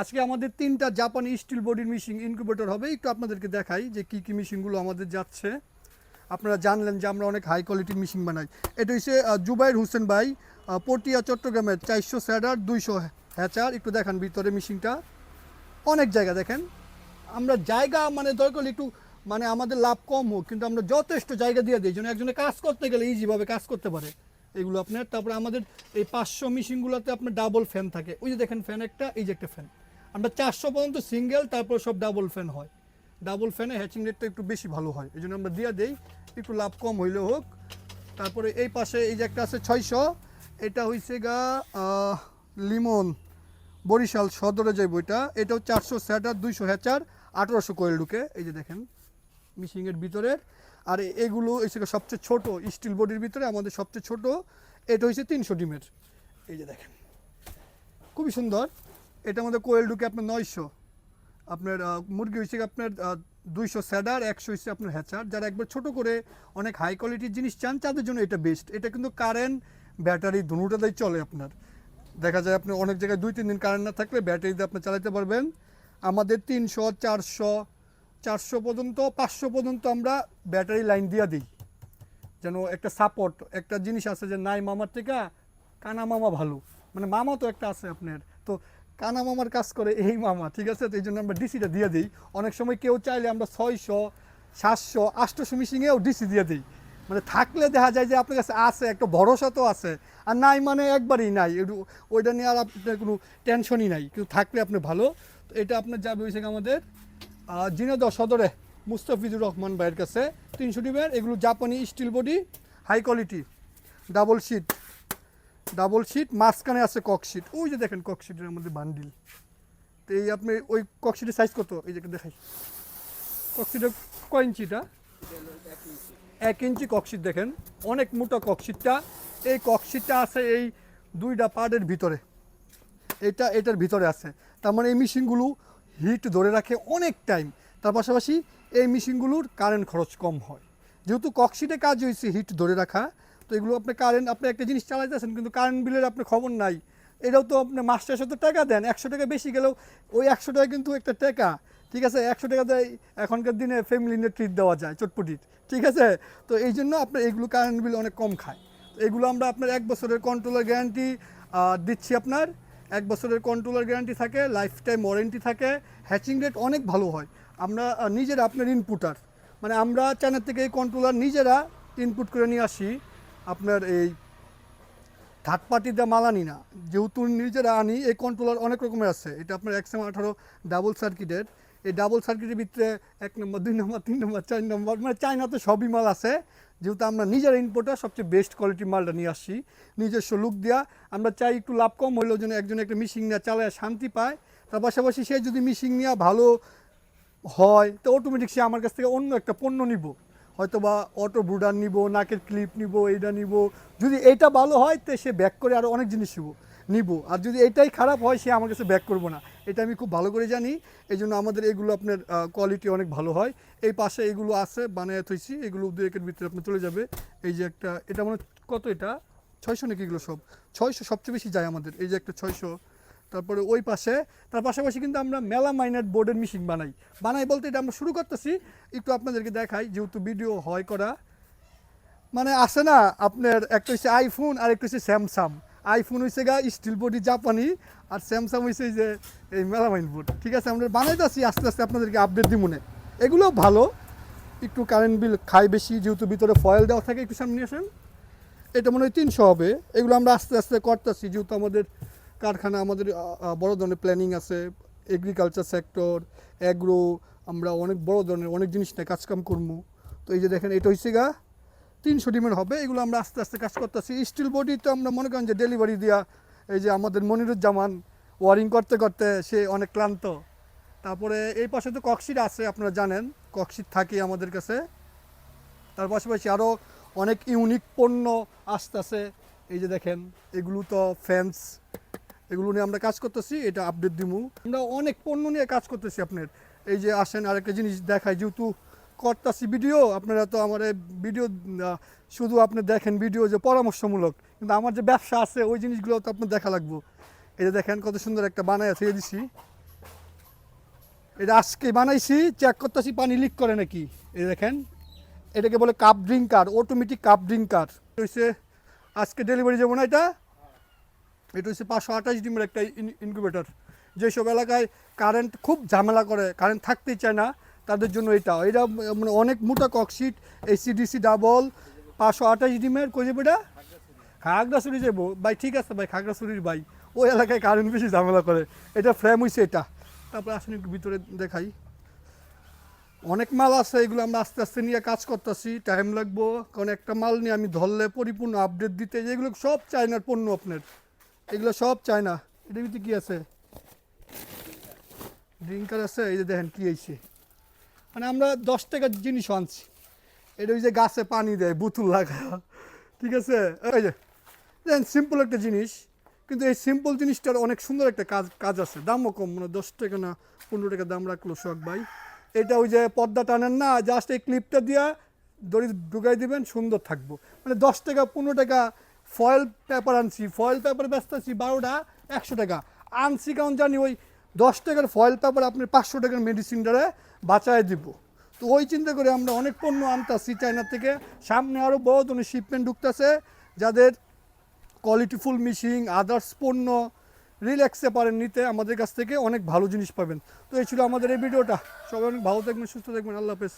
আজকে আমাদের তিনটা জাপানি স্টিল বডির মেশিন ইনকিউবেটর হবে। একটু আপনাদেরকে দেখাই যে কি কি মেশিনগুলো আমাদের যাচ্ছে। আপনারা জানলেন যে আমরা অনেক হাই কোয়ালিটির মেশিন বানাই। এটা হচ্ছে জুবাইর হোসেন ভাই পটিয়া, চট্টগ্রামের চারশো স্যাডার দুইশো হ্যাচার। একটু দেখান ভিতরে মেশিনটা অনেক জায়গা দেখেন। আমরা জায়গা মানে দরকার একটু মানে আমাদের লাভ কম হোক, কিন্তু আমরা যথেষ্ট জায়গা দিয়ে দিই। যেন একজনে কাজ করতে গেলে ইজিভাবে কাজ করতে পারে। এগুলো আপনার, তারপরে আমাদের এই পাঁচশো মেশিনগুলোতে আপনার ডাবল ফ্যান থাকে। ওই যে দেখেন ফ্যান একটা, এই যে একটা ফ্যান আমরা চারশো পর্যন্ত সিঙ্গেল, তারপর সব ডাবল ফ্যান হয়। ডাবল ফ্যানে হ্যাচিং রেটটা একটু বেশি ভালো হয়, এই জন্য আমরা দিয়ে দেই, একটু লাভ কম হইলে হোক। তারপরে এই পাশে এই যে একটা আছে ছয়শো, এটা হইছে গা লিমন, বরিশাল সদরে যে বইটা, এটাও চারশো স্যাটার দুইশো হ্যাচার আঠারোশো কোয়েল ঢুকে। এই যে দেখেন মিশিংয়ের ভিতরের। আর এগুলো হচ্ছে সবচেয়ে ছোট স্টিল বডির ভিতরে আমাদের সবচেয়ে ছোট, এটা হচ্ছে তিনশো ডিমের। এই যে দেখেন, খুবই সুন্দর। এটা আমাদের কোয়েল ঢুকে আপনার নয়শো। আপনার মুরগি হচ্ছে আপনার দুইশো স্যাডার, একশো হচ্ছে আপনার হ্যাচার। যারা একবার ছোট করে অনেক হাই কোয়ালিটির জিনিস চান, তাদের জন্য এটা বেস্ট এটা কিন্তু কারেন্ট ব্যাটারি দুটাতেই চলে আপনার। দেখা যায় আপনি অনেক জায়গায় দুই, তিন দিন কারেন্ট না থাকলে ব্যাটারি দিয়ে আপনি চালাতে পারবেন। আমাদের তিনশো, চারশো চারশো পর্যন্ত, পাঁচশো পর্যন্ত আমরা ব্যাটারি লাইন দিয়ে দিই। যেন একটা সাপোর্ট একটা জিনিস আছে যে, নাই মামার থেকে কানা মামা ভালো। মানে মামা তো একটা আছে আপনার। তো কানা মামার কাজ করে এই মামা, ঠিক আছে? তো এই জন্য আমরা ডিসিটা দিয়ে দিই। অনেক সময় কেউ চাইলে আমরা ছয়শো, সাতশো, আটশোশো মিশিংয়েও ডিসি দিয়ে দিই। মানে থাকলে দেখা যায় যে আপনার কাছে আছে, একটা ভরসা তো আছে। আর নাই মানে একবারই নাই। ওইটা নিয়ে আর আপনার কোনো টেনশনই নাই। কিন্তু থাকলে আপনি ভালো। তো এটা আপনার যাবে হয়েছে আমাদের জিনেদহ সদরে মুস্তাফিজুর রহমান ভাইয়ের কাছে। তিনশো ডিমের, এগুলো জাপানি steel body high quality double sheet double sheet মাঝখানে আছে কক শিট ওই যে দেখেন কক শিটের মধ্যে বান্ডিল তো এই আপনি ওই কক শিটের সাইজ কত? এই যে দেখাই। কক শিটের কয় ইঞ্চিটা এক ইঞ্চি ককশিট দেখেন। অনেক মোটা ককশিটটা এই ককশিটটা আছে এই দুইটা পার্টের ভিতরে। এটা, এটার ভিতরে আছে। তার মানে এই মেশিনগুলো হিট ধরে রাখে অনেক টাইম তার পাশাপাশি এই মেশিনগুলোর কারেন্ট খরচ কম হয়। যেহেতু ককশিটে কাজ হয়েছে হিট ধরে রাখা তো এগুলো আপনি কারেন্ট আপনি একটা জিনিস চালাইতেছেন, কিন্তু কারেন্ট বিলের আপনার খবর নাই। এটাও তো আপনি মাস শেষে তো টাকা দেন, একশো টাকা বেশি গেলেও ওই একশো টাকা কিন্তু একটা টাকা, ঠিক আছে? একশো টাকা দেয় এখনকার দিনে ফ্যামিলি নিয়ে ট্রিট দেওয়া যায়, চটপটির, ঠিক আছে? তো এই জন্য আপনার এগুলো কারেন্ট বিল অনেক কম খায়। তো এগুলো আমরা আপনার এক বছরের কন্ট্রোলার গ্যারান্টি দিচ্ছি আপনার। এক বছরের কন্ট্রোলার গ্যারান্টি থাকে লাইফ টাইম ওয়ারেন্টি থাকে হ্যাচিং রেট অনেক ভালো হয়। আমরা নিজেরা আপনার ইনপুটার মানে আমরা চ্যানেল থেকে এই কন্ট্রোলার নিজেরা ইনপুট করে নিয়ে আসি। আপনার এই থার্ড পার্টিতে মাল আনি না, যেহেতু নিজেরা আনি এই কন্ট্রোলার অনেক রকমের আছে। এটা আপনার একশো আঠারো ডাবল সার্কিটের এই ডাবল সার্কিটের ভিতরে এক নম্বর, দুই নম্বর, তিন নম্বর, চার নম্বর মানে চাইনাতে সবই মাল আছে। যেহেতু আমরা নিজের ইনপুটার সবচেয়ে বেস্ট কোয়ালিটির মালটা নিয়ে আসছি। নিজস্ব লুক দেওয়া আমরা চাই একটু লাভ কম হলেও যেন একজন একটা মিশিং নিয়ে চালায়, শান্তি পায়। তার পাশাপাশি সে যদি মিশিং নিয়ে ভালো হয়, তো অটোমেটিক সে আমার কাছ থেকে অন্য একটা পণ্য নিব। হয়তো বা অটো ব্রুডার নিব নাকের ক্লিপ নিব এইটা নিব। যদি এইটা ভালো হয়, তো সে ব্যাক করে আরও অনেক জিনিস নিব নিব। আর যদি এটাই খারাপ হয়, সে আমার কাছে ব্যাক করব না। এটা আমি খুব ভালো করে জানি। এই জন্য আমাদের এগুলো আপনার কোয়ালিটি অনেক ভালো হয়। এই পাশে এগুলো আছে, বানায় থইছি। এগুলো দু একের ভিতরে আপনার চলে যাবে। এই যে একটা, এটা মানে কত এটা? ছয়শো নাকি এগুলো সব? ছয়শো সবচেয়ে বেশি যায় আমাদের। এই যে একটা ছয়শো। তারপরে ওই পাশে, তার পাশাপাশি কিন্তু আমরা মেলা মাইনার বোর্ডের মেশিন বানাই। বানাই বলতে এটা আমরা শুরু করতেছি, একটু আপনাদেরকে দেখাই, যেহেতু ভিডিও হয় করা। মানে আছে না, আপনার একটা হচ্ছে আইফোন আর একটা হচ্ছে স্যামসাং আইফোন হচ্ছে গা স্টিল বডি জাপানি আর স্যামসাং হচ্ছে যে এই মেলামাইন বোর্ড। ঠিক আছে, আমরা বানাইতেছি, আস্তে আস্তে আপনাদেরকে আপডেট দিব মনে। এগুলোও ভালো। একটু কারেন্ট বিল খায় বেশি, যেহেতু ভিতরে ফয়েল দেওয়া থাকে, একটু সামনে আসেন। এটা মনে হয় তিনশো হবে। এগুলো আমরা আস্তে আস্তে করতেছি, যেহেতু আমাদের কারখানা, আমাদের বড় ধরনের প্ল্যানিং আছে এগ্রিকালচার সেক্টর অ্যাগ্রো আমরা অনেক বড় ধরনের অনেক জিনিস নিয়ে কাজকাম করব। তো এই যে দেখেন, এটা হচ্ছে গা, তিনশো ডিমের হবে, এগুলো আমরা আস্তে আস্তে কাজ করতেছি। স্টিল বডি তো আমরা মনে করেন যে ডেলিভারি দেওয়া এই যে আমাদের মনিরুজ্জামান ওয়ারিং করতে করতে সে অনেক ক্লান্ত। তারপরে এই পাশে তো ককশিট আছে, আপনারা জানেন, ককশিট থাকে আমাদের কাছে। তার পাশাপাশি আরও অনেক ইউনিক পণ্য আসতেছে। এই যে দেখেন, এগুলো তো ফ্যান্স এগুলো নিয়ে আমরা কাজ করতেছি, এটা আপডেট দিমু। আমরা অনেক পণ্য নিয়ে কাজ করতেছি আপনার। এই যে আসেন আরেকটা জিনিস দেখায় যেহেতু করতেছি ভিডিও আপনারা তো আমার ভিডিও শুধু আপনি দেখেন ভিডিও যে পরামর্শমূলক, কিন্তু আমার যে ব্যবসা আছে, ওই জিনিসগুলো তো আপনার দেখা লাগবো। এই যে দেখেন কত সুন্দর একটা বানায় আছে দিছি। এটা আজকে বানাইছি চেক করতেছি, পানি লিক করে নাকি। এই দেখেন, এটাকে বলে cup drinker automatic cup drinker হচ্ছে আজকে ডেলিভারি যাব না এটা। এটা হচ্ছে পাঁচশো আঠাশ ডিমের একটা ইনকিউবেটর যেসব এলাকায় কারেন্ট খুব ঝামেলা করে কারেন্ট থাকতেই চায় না, তাদের জন্য এটা। এটা মানে অনেক মোটা ককশিট এসিডিসি ডাবল পাঁচশো আঠাশ ডিমের, কই যাব এটা? খাগড়াছড়ি যাব। ভাই, ঠিক আছে ভাই, খাগড়াছড়ির ভাই। ওই এলাকায় কারেন্ট বেশি ঝামেলা করে। এটা ফ্রেম হয়েছে এটা। তারপরে আসুন একটু ভিতরে দেখাই। অনেক মাল আছে, এগুলো আমরা আস্তে আস্তে নিয়ে কাজ করতেছি। টাইম লাগবো, কারণ একটা মাল নিয়ে আমি ধরলে পরিপূর্ণ আপডেট দিতে যেগুলো সব চায়নার পণ্য আপনার। এগুলো সব চায়না। এটার ভিতরে কি আছে? ড্রিঙ্কার আছে, এই যে দেখেন কি হয়েছে মানে আমরা দশ টাকার জিনিস আনছি। এটা ওই যে গাছে পানি দেয়, বোতল লাগা। ঠিক আছে? এই যে, দেখেন সিম্পল একটা জিনিস, কিন্তু এই সিম্পল জিনিসটার অনেক সুন্দর একটা কাজ কাজ আছে। দামও কম মানে দশ টাকা না পনেরো টাকা দাম রাখল সোহাগ ভাই। এটা ওই যে পর্দা টানেন না জাস্ট এই ক্লিপটা দিয়া দড়ি ঢুকাই দিবেন, সুন্দর থাকব। মানে দশ টাকা, পনেরো টাকা ফয়েল পেপার আনছি, ফয়েল পেপার ব্যস্ত আছি, বারোটা একশো টাকা। আনছি কারণ জানি ওই দশ টাকার ফয়েল পেপার আপনি পাঁচশো টাকার মেডিসিনটারে বাঁচায় দিব। তো ওই চিন্তা করে আমরা অনেক পণ্য আনতাছি চায়না থেকে। সামনে আরও বড় ধরনের শিপমেন্ট ঢুকতেছে, যাদের কোয়ালিটিফুল মিশিং আদার্স পণ্য রিল্যাক্সে পারেন নিতে, আমাদের কাছ থেকে অনেক ভালো জিনিস পাবেন। তো এই ছিল আমাদের এই ভিডিওটা। সবাই অনেক ভালো থাকবেন, সুস্থ থাকবেন, আল্লাহ হাফেজ।